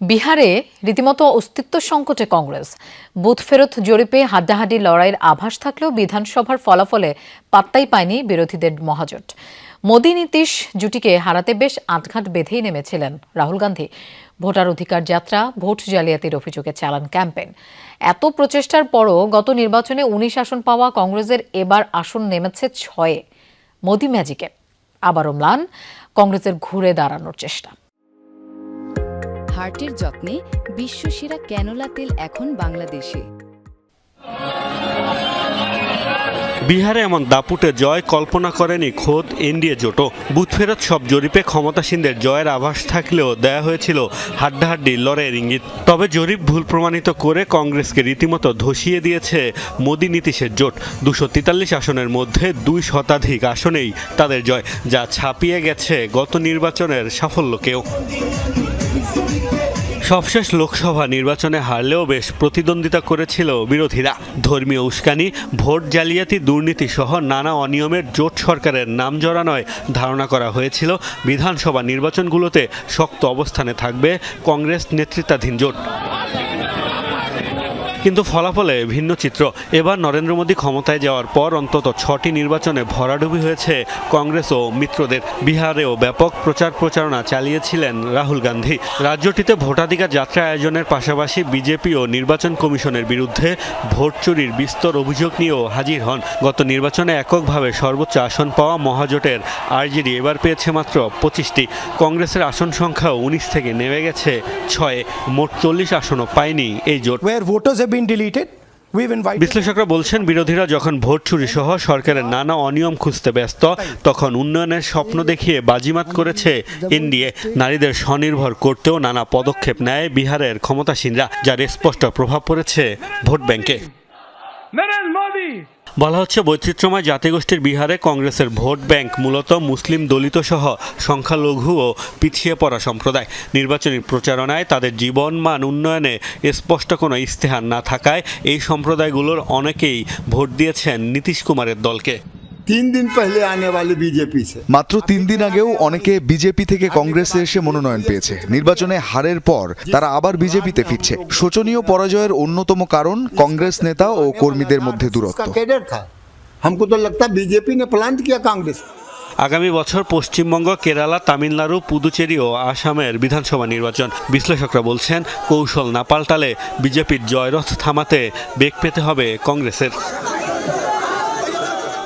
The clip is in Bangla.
বিহারে রীতিমতো অস্তিত্ব সংকটে কংগ্রেস। বুথ ফেরত জরিপে হাড্ডাহাড্ডি লড়াইয়ের আভাস থাকলেও বিধানসভার ফলাফলে পাত্তাই পায়নি বিরোধীদের মহাজোট। মোদী নীতিশ জুটিকে হারাতে বেশ আটঘাট বেঁধেই নেমেছিলেন রাহুল গান্ধী। ভোটার অধিকার যাত্রা, ভোট জালিয়াতির অভিযোগে চালান ক্যাম্পেইন। এত প্রচেষ্টার পরও গত নির্বাচনে উনিশ আসন পাওয়া কংগ্রেসের এবার আসন নেমেছে ছয়ে। মোদী ম্যাজিকে। আবারও ম্লান, কংগ্রেসের ঘুরে দাঁড়ানোর চেষ্টা। হার্টের যত্নে বিশ্বসেরা ক্যানোলা তেল এখন বাংলাদেশে। বিহারে এমন দাপুটে জয় কল্পনা করেনি খোদ এনডিএ জোটও। বুথ ফেরত সব জরিপে ক্ষমতাসীনদের জয়ের আভাস থাকলেও দেয়া হয়েছিল হাড্ডাহাড্ডি লড়াইয়ের ইঙ্গিত। তবে জরিপ ভুল প্রমাণিত করে কংগ্রেসকে রীতিমতো ধসিয়ে দিয়েছে মোদী নীতিশের জোট। দুশো তেতাল্লিশ আসনের মধ্যে দুই শতাধিক আসনেই তাদের জয়, যা ছাপিয়ে গেছে গত নির্বাচনের সাফল্যকেও। সবশেষ লোকসভা নির্বাচনে হারলেও বেশ প্রতিদ্বন্দ্বিতা করেছিল বিরোধীরা। ধর্মীয় উস্কানি, ভোট জালিয়াতি, দুর্নীতি সহ নানা অনিয়মের জোট সরকারের নাম জড়ানোয় ধারণা করা হয়েছিল বিধানসভা নির্বাচনগুলোতে শক্ত অবস্থানে থাকবে কংগ্রেস নেতৃত্বাধীন জোট। কিন্তু ফলাফলে ভিন্ন চিত্র। এবার নরেন্দ্র মোদী ক্ষমতায় যাওয়ার পর অন্তত ছটি নির্বাচনে ভরাডুবি হয়েছে কংগ্রেস ও মিত্রদের। বিহারেও ব্যাপক প্রচার প্রচারণা চালিয়েছিলেন রাহুল গান্ধী। রাজ্যটিতে ভোটাধিকার যাত্রা আয়োজনের পাশাপাশি বিজেপি ও নির্বাচন কমিশনের বিরুদ্ধে ভোট চুরির বিস্তর অভিযোগ নিয়েও হাজির হন। গত নির্বাচনে এককভাবে সর্বোচ্চ আসন পাওয়া মহাজোটের আরজেডি এবার পেয়েছে মাত্র পঁচিশটি। কংগ্রেসের আসন সংখ্যাও উনিশ থেকে নেমে গেছে ছয়ে। মোট চল্লিশ আসনও পায়নি এই জোট। been deleted. বিশ্লেষকরা বলছেন, বিরোধীরা যখন ভোট চুরি সহ সরকারের নানা অনিয়ম খুঁজতে ব্যস্ত, তখন উন্নয়নের স্বপ্ন দেখিয়ে বাজিমাত করেছে এনডিএ নারীদের স্বনির্ভর করতেও নানা পদক্ষেপ নেয় বিহারের ক্ষমতাসীনরা, যার স্পষ্ট প্রভাব পড়েছে ভোট ব্যাংকে বলা হচ্ছে বৈচিত্র্যময় জাতিগোষ্ঠীর বিহারে কংগ্রেসের ভোট ব্যাংক মূলত মুসলিম দলিত সহ সংখ্যালঘু ও পিছিয়ে পড়া সম্প্রদায়। নির্বাচনী প্রচারণায় তাদের জীবন মান উন্নয়নে স্পষ্ট কোনো ইস্তেহার না থাকায় এই সম্প্রদায়গুলোর অনেকেই ভোট দিয়েছেন নীতিশ কুমারের দলকে। तीन दिन पहले आने वाले बीजेपी से মাত্র তিন দিন আগেও অনেকে বিজেপি থেকে কংগ্রেসে এসে মনোনয়ন পেয়েছে নির্বাচনে হারের পর তারা আবার বিজেপিতে ফিরছে শোচনীয় পরাজয়ের অন্যতম কারণ কংগ্রেস নেতা ও কর্মীদের মধ্যে দূরত্ব उसका कैडर था हमको तो लगता है बीजेपी ने प्लांट किया कांग्रेस আগামী বছর পশ্চিমবঙ্গ কেরালা তামিলনাড়ু পুদুচেরি ও আসামের বিধানসভা নির্বাচন বিশ্লেষকরা বলছেন কৌশল না পাল্টালে বিজেপির জয়রথ থামাতে বেগ পেতে হবে কংগ্রেসের